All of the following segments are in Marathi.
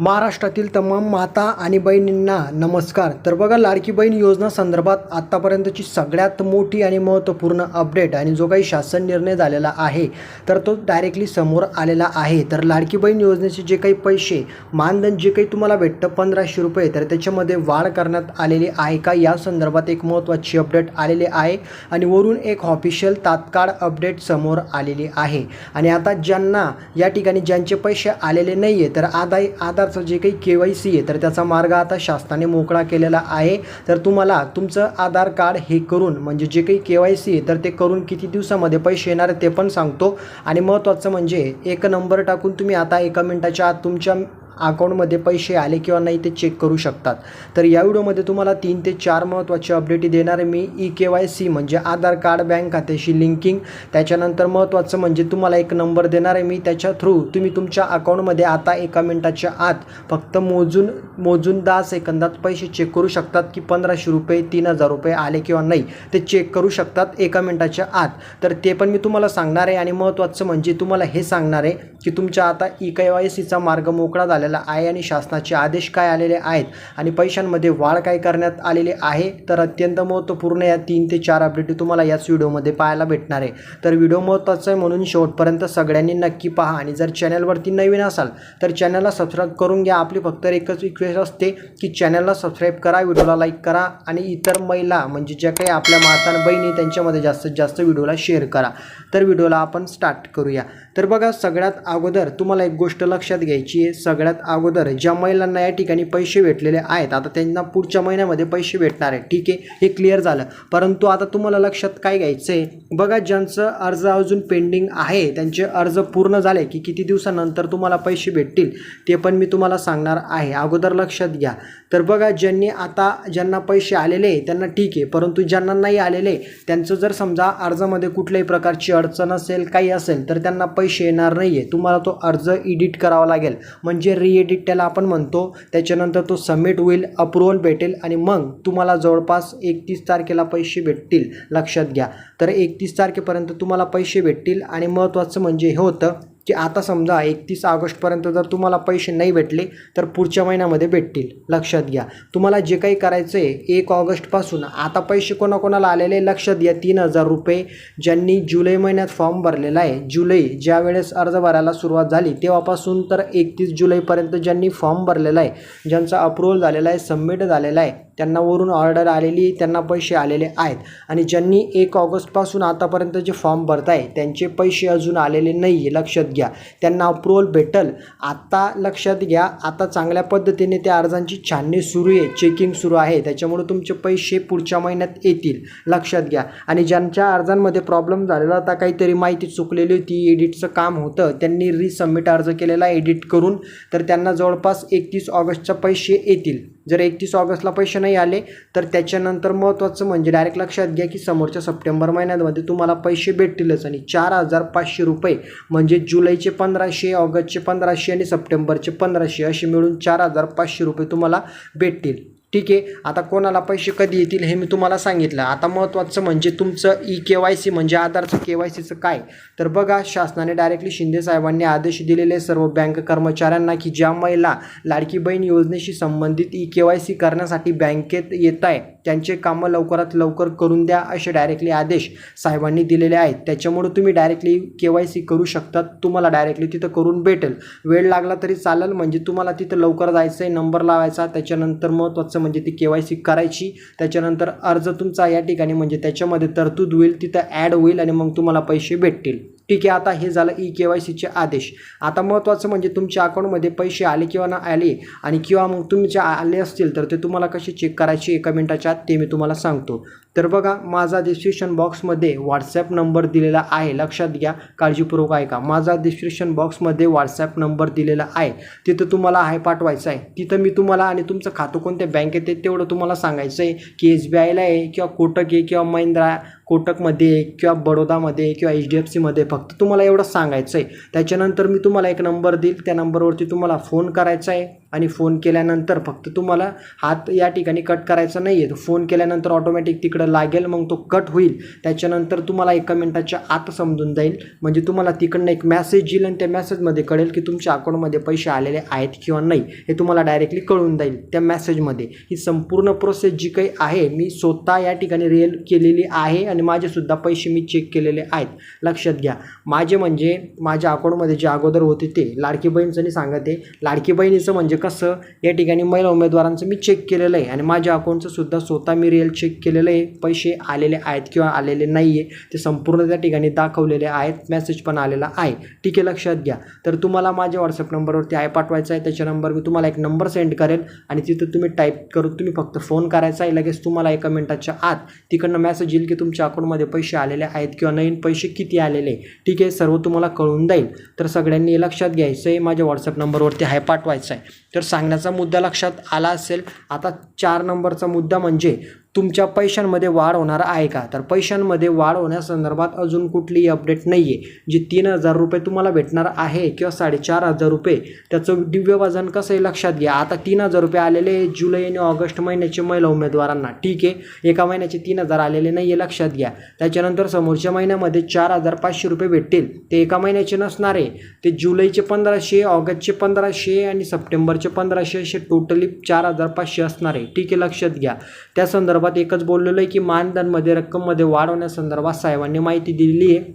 महाराष्ट्रातील तमाम माता आणि बहिणींना नमस्कार. तर बघा लाडकी बहीण योजना संदर्भात आत्तापर्यंतची सगळ्यात मोठी आणि महत्त्वपूर्ण अपडेट आणि जो काही शासन निर्णय झालेला आहे तर तो डायरेक्टली समोर आलेला आहे. तर लाडकी बहीण योजनेचे जे काही पैसे मानधन जे काही तुम्हाला भेटतं पंधराशे रुपये तर त्याच्यामध्ये वाढ करण्यात आलेली आहे का? या संदर्भात एक महत्त्वाची अपडेट आलेली आहे आणि वरून एक ऑफिशियल तात्काळ अपडेट समोर आलेली आहे. आणि आता ज्यांना या ठिकाणी ज्यांचे पैसे आलेले नाही आहे तर आधार आधारचं जे काही के वाय सी आहे तर त्याचा मार्ग आता शासनाने मोकळा केलेला आहे. तर तुम्हाला तुमचं आधार कार्ड हे करून म्हणजे जे काही के वाय सी आहे तर ते करून किती दिवसामध्ये पैसे येणार आहे ते पण सांगतो. आणि महत्त्वाचं म्हणजे एक नंबर टाकून तुम्ही आता एका मिनटाच्या आत तुमच्या अकाउंटमध्ये पैसे आले किंवा नाही ते चेक करू शकतात. तर या व्हिडिओमध्ये तुम्हाला तीन ते चार महत्त्वाचे अपडेट देणार मी ई के वाय सी म्हणजे आधार कार्ड बँक खात्याशी लिंकिंग त्याच्यानंतर महत्त्वाचं म्हणजे तुम्हाला एक नंबर देणार आहे मी. त्याच्या थ्रू तुम्ही तुमच्या अकाउंटमध्ये आता एका मिनटाच्या आत फक्त मोजून मोजून दहा सेकंदात पैसे चेक करू शकतात की पंधराशे रुपये तीन हजार रुपये आले किंवा नाही ते चेक करू शकतात एका मिनटाच्या आत. तर ते पण मी तुम्हाला सांगणार आहे आणि महत्त्वाचं म्हणजे तुम्हाला हे सांगणार आहे की तुमच्या आता ई के वाय सीचा मार्ग मोकळा झालेला आहे आणि शासनाचे आदेश काय आलेले आहेत आणि पैशांमध्ये वाढ काय करण्यात आलेली आहे तर अत्यंत महत्त्वपूर्ण या तीन ते चार अपडेट तुम्हाला याच व्हिडिओमध्ये पाहायला भेटणार आहे. तर व्हिडिओ महत्त्वाचा आहे म्हणून शेवटपर्यंत सगळ्यांनी नक्की पहा आणि जर चॅनलवरती नवीन असाल तर चॅनलला सबस्क्राईब करून घ्या. आपली फक्त एकच रिक्वेस्ट असते की चॅनलला सबस्क्राईब करा व्हिडिओला लाईक करा आणि इतर महिला म्हणजे ज्या काही आपल्या माता बहिणी त्यांच्यामध्ये जास्तीत जास्त व्हिडिओला शेअर करा. तर व्हिडिओला आपण स्टार्ट करूया. तर बघा सगळ्यात अगोदर तुम्हाला एक गोष्ट लक्षात घ्यायची आहे. सगळ्यात अगोदर ज्या महिलांना या ठिकाणी पैसे भेटलेले आहेत आता त्यांना पुढच्या महिन्यामध्ये पैसे भेटणार आहे ठीक आहे? हे क्लिअर झालं. परंतु आता तुम्हाला लक्षात काय घ्यायचं आहे बघा ज्यांचं अर्ज अजून पेंडिंग आहे त्यांचे अर्ज पूर्ण झाले की किती दिवसानंतर तुम्हाला पैसे भेटतील ते पण मी तुम्हाला सांगणार आहे. अगोदर लक्षात घ्या. तर बघा ज्यांनी आता ज्यांना पैसे आलेले त्यांना ठीक आहे. परंतु ज्यांना नाही आलेले त्यांचं जर समजा अर्जामध्ये कुठल्याही प्रकारची अडचण असेल काही असेल तर त्यांना पैसे येणार नाही आहे तुम्हाला तो अर्ज एडिट करावा लागेल. म्हणजे रिएडिट त्याला आपण म्हणतो. त्याच्यानंतर तो सबमिट होईल अप्रुव्हल भेटेल आणि मग तुम्हाला जवळपास एकतीस तारखेला पैसे भेटतील. लक्षात घ्या. तर एकतीस तारखेपर्यंत तुम्हाला पैसे भेटतील आणि महत्त्वाचं म्हणजे हे होतं की आता समजा एकतीस ऑगस्टपर्यंत जर तुम्हाला पैसे नाही भेटले तर पुढच्या महिन्यामध्ये भेटतील. लक्षात घ्या. तुम्हाला जे काही करायचं आहे एक ऑगस्टपासून आता पैसे कोणाकोणाला आलेले लक्षात घ्या. तीन हजार रुपये ज्यांनी जुलै महिन्यात फॉर्म भरलेला आहे जुलै ज्या वेळेस अर्ज भरायला सुरुवात झाली तेव्हापासून तर एकतीस जुलैपर्यंत ज्यांनी फॉर्म भरलेला आहे ज्यांचा अप्रुव्हल झालेला आहे सबमिट झालेला आहे त्यांना वरून ऑर्डर आलेली त्यांना पैसे आलेले आहेत. आणि ज्यांनी एक ऑगस्टपासून आतापर्यंत जे फॉर्म भरताय त्यांचे पैसे अजून आलेले नाही आहे लक्षात घ्या. घ्या. त्यांना अप्रुव्हल भेटल. आत्ता लक्षात घ्या आता चांगल्या पद्धतीने त्या अर्जांची छाननी सुरू आहे. चेकिंग सुरू आहे. त्याच्यामुळे तुमचे पैसे पुढच्या महिन्यात येतील. लक्षात घ्या. आणि ज्यांच्या अर्जांमध्ये प्रॉब्लेम झालेला होता काहीतरी माहिती चुकलेली होती एडिटचं काम होतं त्यांनी रिसबमिट अर्ज केलेला एडिट करून तर त्यांना जवळपास एकतीस ऑगस्टचे पैसे येतील. जर एकतीस ऑगस्टला पैसे नाही आले तर त्याच्यानंतर महत्त्वाचं म्हणजे डायरेक्ट लक्षात घ्या की समोरच्या सप्टेंबर महिन्यामध्ये तुम्हाला पैसे भेटतीलच आणि चार हजार पाचशे रुपये म्हणजे जुलैचे पंधराशे ऑगस्टचे पंधराशे आणि सप्टेंबरचे पंधराशे असे मिळून चार हजार पाचशे रुपये तुम्हाला भेटतील. ठीक आहे आता कोणाला पैसे कधी येतील हे मी तुम्हाला सांगितलं. आता महत्त्वाचं म्हणजे तुमचं ई के वाय सी म्हणजे आधारचं के वाय सीचं काय? तर बघा शासनाने डायरेक्टली शिंदे साहेबांनी आदेश दिलेले सर्व बँक कर्मचाऱ्यांना की ज्या महिला लाडकी बहीण योजनेशी संबंधित ई के वाय सी करण्यासाठी बँकेत येत आहे त्यांचे कामं लवकरात लवकर करून द्या असे डायरेक्टली आदेश साहेबांनी दिलेले आहेत. त्याच्यामुळे तुम्ही डायरेक्टली के वाय सी करू शकतात तुम्हाला डायरेक्टली तिथं करून भेटेल. वेळ लागला तरी चालेल म्हणजे तुम्हाला तिथं लवकर जायचं आहे नंबर लावायचा त्याच्यानंतर महत्त्वाचं म्हणजे ती के वाय सी करायची. त्याच्यानंतर अर्ज तुमचा या ठिकाणी म्हणजे त्याच्यामध्ये तरतूद होईल तिथं ॲड होईल आणि मग तुम्हाला पैसे भेटतील. ठीक आहे आता हे झालं ई के वाय सीचे आदेश. आता महत्त्वाचं म्हणजे तुमच्या अकाउंटमध्ये पैसे आले किंवा ना आले आणि किंवा मग तुमचे आले असतील तर ते तुम्हाला कसे चेक करायचे एका मिनिटाच्या आत ते मी तुम्हाला सांगतो. तर बघा माझा डिस्क्रिप्शन बॉक्समध्ये व्हॉट्सॲप नंबर दिलेला आहे. लक्षात घ्या काळजीपूर्वक ऐका. माझा डिस्क्रिप्शन बॉक्समध्ये व्हॉट्सॲप नंबर दिलेला आहे. तिथं तुम्हाला आहे पाठवायचं आहे तिथं मी तुम्हाला आणि तुमचं खातं कोणत्या बँकेत आहे तेवढं तुम्हाला सांगायचं आहे की एस बी आयला आहे किंवा कोटक आहे किंवा महिंद्रा कोटकमध्ये किंवा बडोदामध्ये किंवा एच डी एफ सीमध्ये फक्त तुम्हाला एवढं सांगायचं आहे त्याच्यानंतर मी तुम्हाला एक नंबर देईल. त्या नंबरवरती तुम्हाला फोन करायचा आहे आणि फोन केल्यानंतर फक्त तुम्हाला हात या ठिकाणी कट करायचा नाही आहे फोन केल्यानंतर ऑटोमॅटिक तिकडं लागेल मग तो कट होईल. त्याच्यानंतर तुम्हाला एका मिनटाच्या आत समजून जाईल. म्हणजे तुम्हाला तिकडनं एक मॅसेज येईल आणि त्या मॅसेजमध्ये कळेल की तुमच्या अकाउंटमध्ये पैसे आलेले आहेत किंवा नाही. हे तुम्हाला डायरेक्टली कळून जाईल त्या मॅसेजमध्ये ही संपूर्ण प्रोसेस जी काही आहे मी स्वतः या ठिकाणी रिअल केलेली आहे आणि माझेसुद्धा पैसे मी चेक केलेले आहेत. लक्षात घ्या. माझे म्हणजे माझ्या अकाउंटमध्ये जे अगोदर होते ते लाडकी बहीणचं नाही सांगत. आहे लाडकी बहिणीचं म्हणजे कसं? या ठिकाणी महिला उमेदवारांचं मी चेक केलेलं आहे आणि माझ्या अकाउंटचं सुद्धा स्वतः मी रिअल चेक केलेलं आहे. पैसे आलेले आहेत किंवा आलेले नाही आहे ते संपूर्ण त्या ठिकाणी दाखवलेले आहेत. मेसेज पण आलेला आहे. ठीक आहे लक्षात घ्या. तर तुम्हाला माझ्या व्हॉट्सअप नंबरवरती आय पाठवायचा आहे. त्याच्या नंबर मी तुम्हाला एक नंबर सेंड करेल आणि तिथं तुम्ही टाईप करून तुम्ही फक्त फोन करायचा आहे. लगेच तुम्हाला एका मिनटाच्या आत तिकडनं मेसेज येईल की तुमच्या अकाउंटमध्ये पैसे आलेले आहेत किंवा नवीन पैसे किती आलेले आहे. ठीक आहे सर्व तुम्हाला कळून जाईल. तर सगळ्यांनी लक्षात घ्यायचं आहे. माझ्या व्हॉट्सअप नंबरवरती हाय पाठवायचं आहे. तर सांगण्याचा मुद्दा लक्षात आला असेल. आता चार नंबरचा मुद्दा म्हणजे तुमच्या पैशांमध्ये वाढ होणार आहे का? तर पैशांमध्ये वाढ होण्यासंदर्भात अजून कुठलीही अपडेट नाही आहे जी तीन हजार रुपये तुम्हाला भेटणार आहे किंवा साडेचार हजार रुपये त्याचं दिव्य वजन कसं आहे लक्षात घ्या. आता तीन हजार रुपये आलेले आहे जुलै आणि ऑगस्ट महिन्याचे महिला उमेदवारांना. ठीक आहे? एका महिन्याचे तीन हजार आलेले नाही आहे लक्षात घ्या. त्याच्यानंतर समोरच्या महिन्यामध्ये चार हजार पाचशे रुपये भेटतील. ते एका महिन्याचे नसणार आहे. ते जुलैचे पंधराशे ऑगस्टचे पंधराशे आणि सप्टेंबरचे पंधराशे असे टोटली चार हजार पाचशे असणार आहे. ठीक आहे? लक्षात घ्या. त्या संदर्भात एकच बोललेलं आहे की मानधनमध्ये रक्कममध्ये वाढ होण्यासंदर्भात साहेबांनी माहिती दिलेली आहे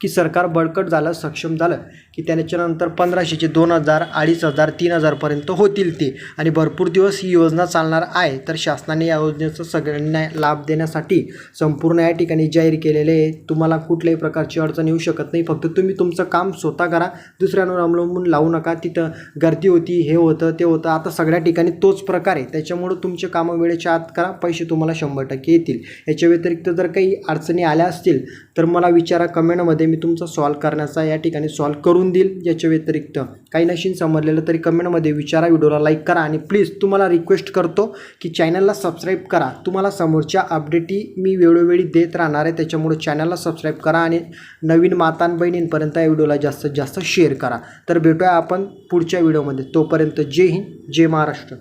की सरकार बळकट झालं सक्षम झालं. की त्याच्यानंतर पंधराशेचे दोन हजार अडीच हजार तीन हजारपर्यंत होतील ते. आणि भरपूर दिवस ही योजना चालणार आहे. तर शासनाने या योजनेचा सगळ्यांना लाभ देण्यासाठी संपूर्ण या ठिकाणी जाहीर केलेले आहे. तुम्हाला कुठल्याही प्रकारची अडचण येऊ शकत नाही. फक्त तुम्ही तुमचं काम स्वतः करा. दुसऱ्यांवर अवलंबून लावू नका. तिथं गर्दी होती हे होतं ते होतं. आता सगळ्या ठिकाणी तोच प्रकार आहे. त्याच्यामुळं तुमचे कामं वेळेच्या आत करा. पैसे तुम्हाला शंभर टक्के येतील. याच्या व्यतिरिक्त जर काही अडचणी आल्या असतील तर मला विचारा. कमेंटमध्ये मी तुमचा सॉल्व करण्याचा या ठिकाणी सॉल्व करून देईल याच्या व्यतिरिक्त. काही नशीन समजलेलं तरी कमेंटमध्ये विचारा व्हिडिओला लाईक करा आणि प्लीज तुम्हाला रिक्वेस्ट करतो की चॅनलला सबस्क्राईब करा. तुम्हाला समोरच्या अपडेटी मी वेळोवेळी देत राहणार आहे त्याच्यामुळे चॅनलला सबस्क्राईब करा आणि नवीन मातान बहिणींपर्यंत या व्हिडिओला जास्तीत जास्त शेअर करा. तर भेटूया आपण पुढच्या व्हिडिओमध्ये. तोपर्यंत जय हिंद जय महाराष्ट्र.